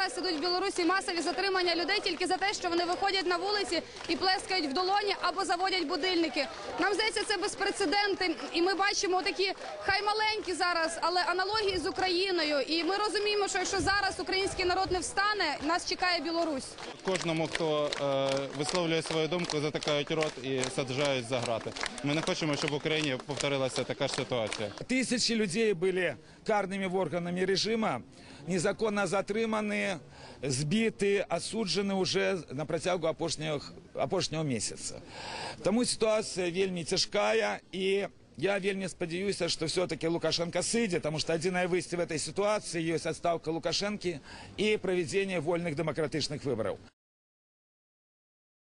зараз ідуть в Білорусі масові затримання людей тільки за те, що вони виходять на вулиці і плескають в долоні або заводять будильники. Нам здається, це безпрецеденти, і ми бачимо такі хай маленькі зараз, але аналогії з Україною. І ми розуміємо, що якщо зараз український народ не встане, нас чекає Білорусь. Кожному, хто е, висловлює свою думку, затикають рот і саджають за грати. Ми не хочемо, щоб в Україні повторилася така ж ситуація. Тысячи людей были карными органами режима, незаконно затримані, збиті, осуджені уже на протягу опошнього, опошнього місяця. Тому ситуація вельми тяжкая і я вельми сподіваюся, що все-таки Лукашенко сидить, тому що єдине вийти в этой ситуації є відставка Лукашенки і проведення вольних демократичних виборів.